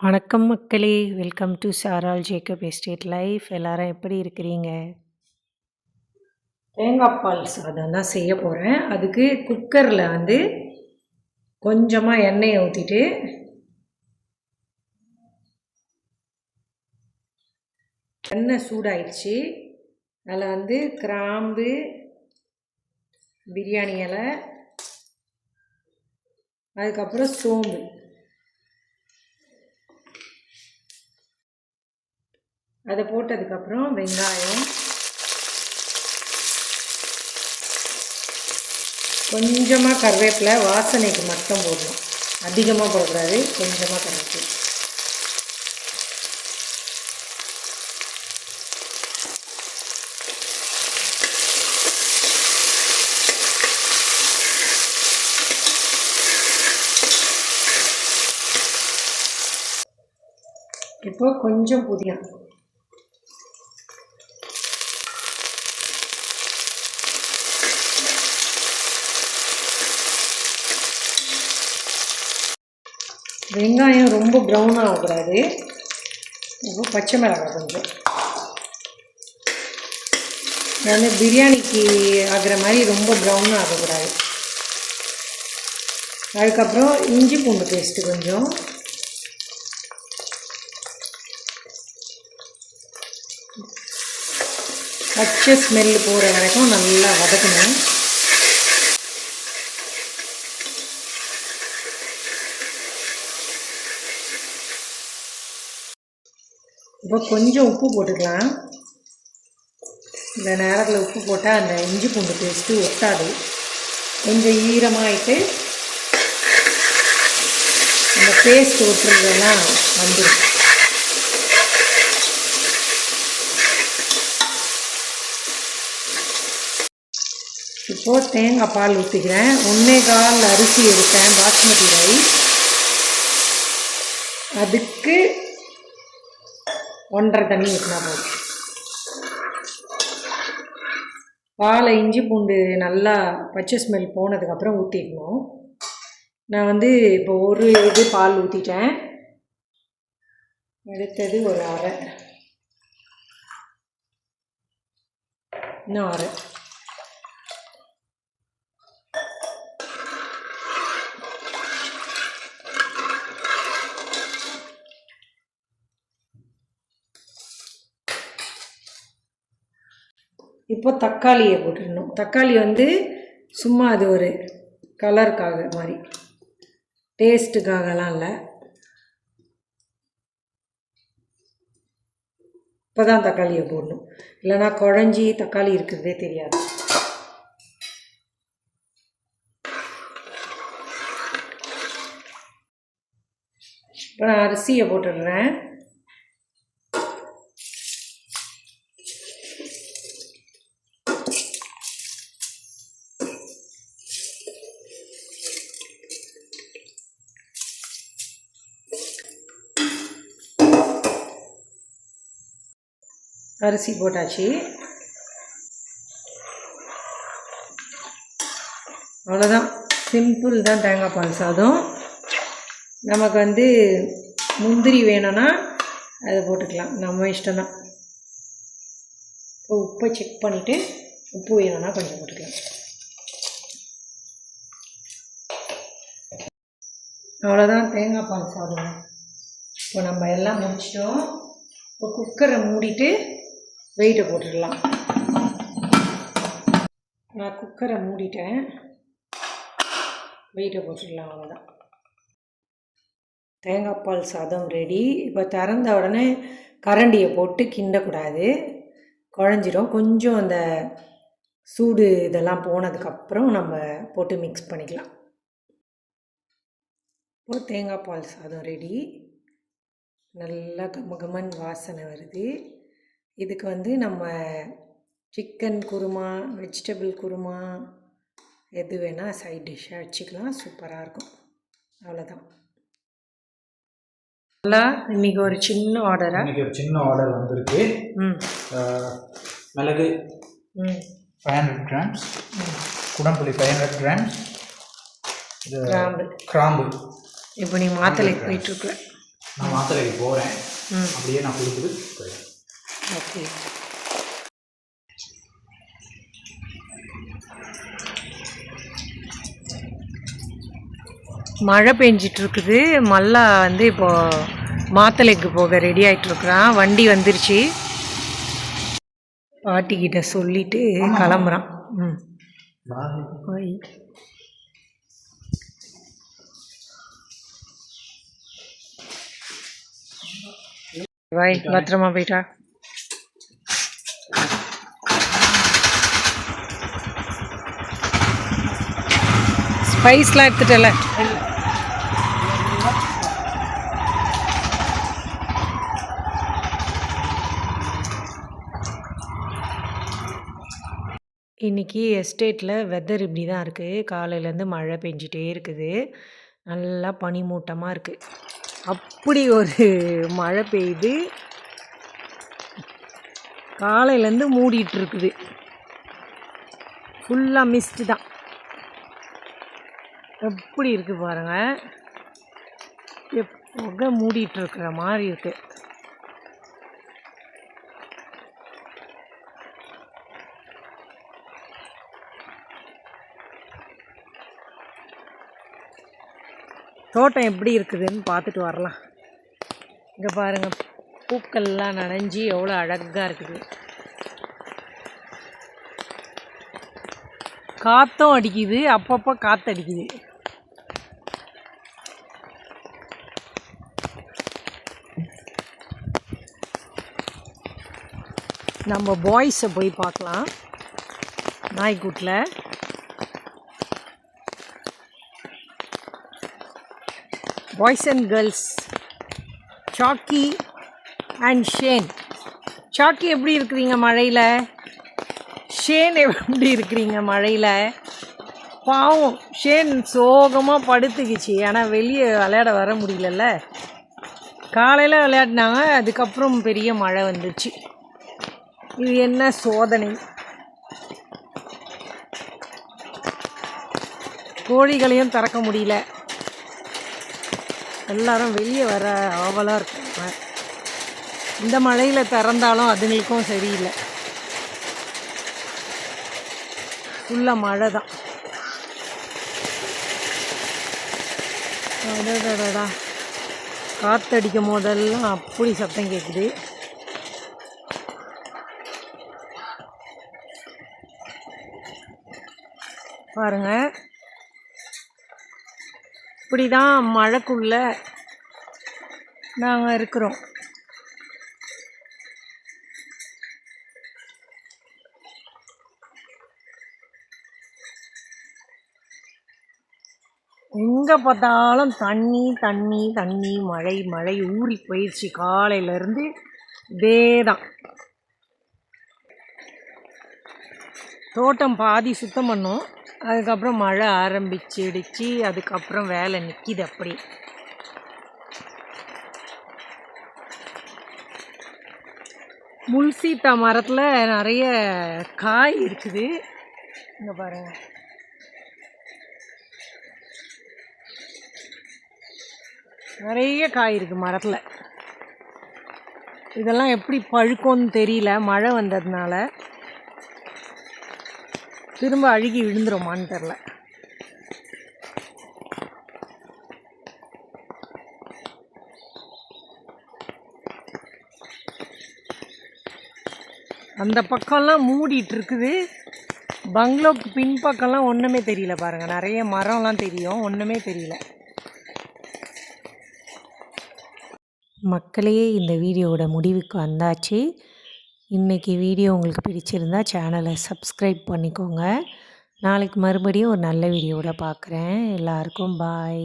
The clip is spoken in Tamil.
வணக்கம் மக்களே! வெல்கம் டு சாரால் ஜேக்கப் எஸ்டேட் லைஃப். எல்லாரும் எப்படி இருக்கிறீங்க? தேங்காய் பால் சாதம் தான் செய்ய போகிறேன் அதுக்கு குக்கரில் வந்து கொஞ்சமாக எண்ணெயை ஊற்றிட்டு எண்ணெய் சூடாயிடுச்சு. அதில் வந்து கிராம்பு, பிரியாணி இலை அதுக்கப்புறம் சோம்பு. அதை போட்டதுக்கப்புறம் வெங்காயம். கொஞ்சமாக கருவேப்பிலை வாசனைக்கு மட்டும் போடணும். அதிகமாக போடக்கூடாது. கொஞ்சமாக கருவேப்பில. இப்போ கொஞ்சம் புதினா. வெங்காயம் ரொம்ப ப்ரௌன் ஆகக்கூடாது. இப்போ பச்சை மிளகாய் கொஞ்சம். வந்து பிரியாணிக்கு ஆகுற மாதிரி ரொம்ப ப்ரௌன் ஆகக்கூடாது. அதுக்கப்புறம் இஞ்சி பூண்டு பேஸ்ட்டு கொஞ்சம். பச்சை ஸ்மெல்லு போகிற வரைக்கும் நல்லா வதக்கணும். இப்போ கொஞ்சம் உப்பு போட்டுக்கலாம். இந்த நேரத்தில் உப்பு போட்டால் அந்த இஞ்சி பூண்டு பேஸ்ட்டு ஒட்டாது. கொஞ்சம் ஈரமாயிட்டு அந்த பேஸ்ட் ஒட்டுறதெல்லாம் வந்துடும் இப்போது தேங்காய் பால் ஊற்றிக்கிறேன் ஒன்றே கால் அரிசி எடுத்தேன் பாஸ்மதி ரைஸ். அதுக்கு 1 1/2 தண்ணி ஊற்றினா போதும். பாலை இஞ்சி பூண்டு நல்லா பச்சை ஸ்மெல் போனதுக்கப்புறம் ஊற்றிடணும் நான் வந்து இப்போ ஒரு இது பால் ஊற்றிட்டேன் அடுத்தது ஒரு அரை. இன்னும் அரை. இப்போ தக்காளியை போட்டுடணும். தக்காளி வந்து சும்மா அது ஒரு கலருக்காக மாதிரி டேஸ்ட்டுக்காகலாம் இல்லை இப்போ தான் தக்காளியை போடணும். இல்லைனா குழஞ்சி தக்காளி இருக்கிறதே தெரியாது. இப்போ நான் அரிசியை போட்டுடுறேன். அரிசி போட்டாச்சு. அவ்வளோதான். சிம்பிள் தான் தேங்காய் பால் சாதம். நமக்கு வந்து முந்திரி வேணும்னா அதை போட்டுக்கலாம். நம்ம இஷ்டம் தான். இப்போ உப்பை செக் பண்ணிவிட்டு உப்பு வேணும்னா கொஞ்சம் போட்டுக்கலாம். அவ்வளோதான் தேங்காய் பால் சாதம். இப்போ நம்ம எல்லாம் முடிச்சிட்டோம். இப்போ குக்கரை மூடிட்டு வெயிட்டை போட்டுடலாம். நான் குக்கரை மூடிட்டேன். வெயிட்டை போட்டுடலாம் அவ்வளோதான். தேங்காய் பால் சாதம் ரெடி. இப்போ திறந்த உடனே கரண்டியை போட்டு கிண்டக்கூடாது. குழஞ்சிரும். கொஞ்சம் அந்த சூடு இதெல்லாம் போனதுக்கப்புறம் நம்ம போட்டு மிக்ஸ் பண்ணிக்கலாம். இப்போ தேங்காய் பால் சாதம் ரெடி. நல்லா கமகமன்னு வாசனை வருது. இதுக்கு வந்து நம்ம சிக்கன் குருமா, வெஜிடபிள் குருமா எது வேணா சைட் டிஷ்ஷா வச்சுக்கலாம். சூப்பரா இருக்கும். அவ்வளோதான். நல்லா இன்னைக்கு ஒரு சின்ன ஆர்டரா? இன்னைக்கு ஒரு சின்ன ஆர்டர் வந்திருக்கு. மிளகு ம். 500 கிராம்ஸ். குடம்புளி 500 கிராம்ஸ், இது கிராம்பு. கிராம்பு இப்போ நீ மாத்தளைக்கு போயிட்டுருக்குற. நான் மாத்திரைக்கு போகிறேன் ம் அப்படியே நான் கொடுத்துட்டு போயிடுறேன் ஓகே. மழை பெஞ்சிட்டு இருக்குது மல்லா வந்து இப்போ மாத்தளைக்கு போக ரெடி ஆயிட்டு இருக்கிறான் வண்டி வந்துருச்சு. பாட்டிக்கிட்ட சொல்லிட்டு கிளம்புறான். ம். போய். பாய் பத்திரமா போயிட்டா? ஸ்பைஸ்லாம் எடுத்துட்டல இன்றைக்கி எஸ்டேட்டில் வெதர் இப்படி தான் இருக்குது காலையிலேருந்து மழை பெஞ்சிட்டே இருக்குது. நல்லா பனிமூட்டமாக இருக்குது அப்படி ஒரு மழை பெய்யுது காலையிலேருந்து மூடிட்டு இருக்குது. ஃபுல்லாக மிஸ்ட் தான். எப்படி இருக்குது பாருங்கள் எப்~ புகை மூடிட்டு இருக்கிற மாதிரி இருக்குது தோட்டம் எப்படி இருக்குதுன்னு பார்த்துட்டு வரலாம். இங்கே பாருங்கள் பூக்கள்லாம் நனைஞ்சி எவ்வளோ அழகாக இருக்குது. காற்றும் அடிக்குது அப்பப்போ காற்று அடிக்குது நம்ம பாய்ஸை போய் பார்க்கலாம். நாய்க்கூட்டில் boys and girls Chaki and Shane சாக்கி எப்படி இருக்கிறீங்க மழையில்? ஷேன் எப்படி இருக்கிறீங்க மழையில்? பாவம் ஷேன் சோகமாக படுத்துக்கிச்சு. ஆனால் வெளியே விளையாட வர முடியலல்ல. காலையில் விளையாடினாங்க அதுக்கப்புறம் பெரிய மழை வந்துச்சு. இது என்ன சோதனை? கோழிகளையும் திறக்க முடியல. எல்லாரும் வெளியே வர ஆவலாக இருக்காங்க. இந்த மழையில் திறந்தாலும் அதுங்களுக்கும் சரியில்லை. ஃபுல்லாக மழை தான். அடடடடா காற்றடிக்கும் போதெல்லாம் அப்படி சத்தம் கேட்குது பாருங்க. இப்படி தான் மழைக்குள்ள நாங்கள் இருக்கிறோம். எங்கே பார்த்தாலும் தண்ணி தண்ணி தண்ணி மழை மழை ஊறி போயிடுச்சு காலையிலேருந்து இதே தான் தோட்டம் பாதி சுத்தம் பண்ணோம். அதுக்கப்புறம் மழை ஆரம்பிச்சிடுச்சு அதுக்கப்புறம் வேலை நிற்கிது அப்படி முல்சீத்தா மரத்தில் நிறைய காய் இருக்குது. இங்கே பாருங்க. நிறைய காய் இருக்குது மரத்தில். இதெல்லாம் எப்படி பழுக்கும்னு தெரியல. மழை வந்ததுனால. திரும்ப அழுகி விழுந்துருமான்னு தெரில அந்த பக்கம்லாம் மூடிட்டு இருக்குது பங்களோக்கு பின்பக்கம்லாம் ஒன்றுமே தெரியல பாருங்கள் நிறைய மரம்லாம் தெரியும். ஒன்றுமே தெரியல. மக்களே இந்த வீடியோவோட முடிவுக்கு வந்தாச்சு. இன்றைக்கி வீடியோ உங்களுக்கு பிடிச்சிருந்தா சேனலை சப்ஸ்கிரைப் பண்ணிக்கோங்க. நாளைக்கு மறுபடியும் ஒரு நல்ல வீடியோவோட பார்க்குறேன் எல்லாருக்கும் பாய்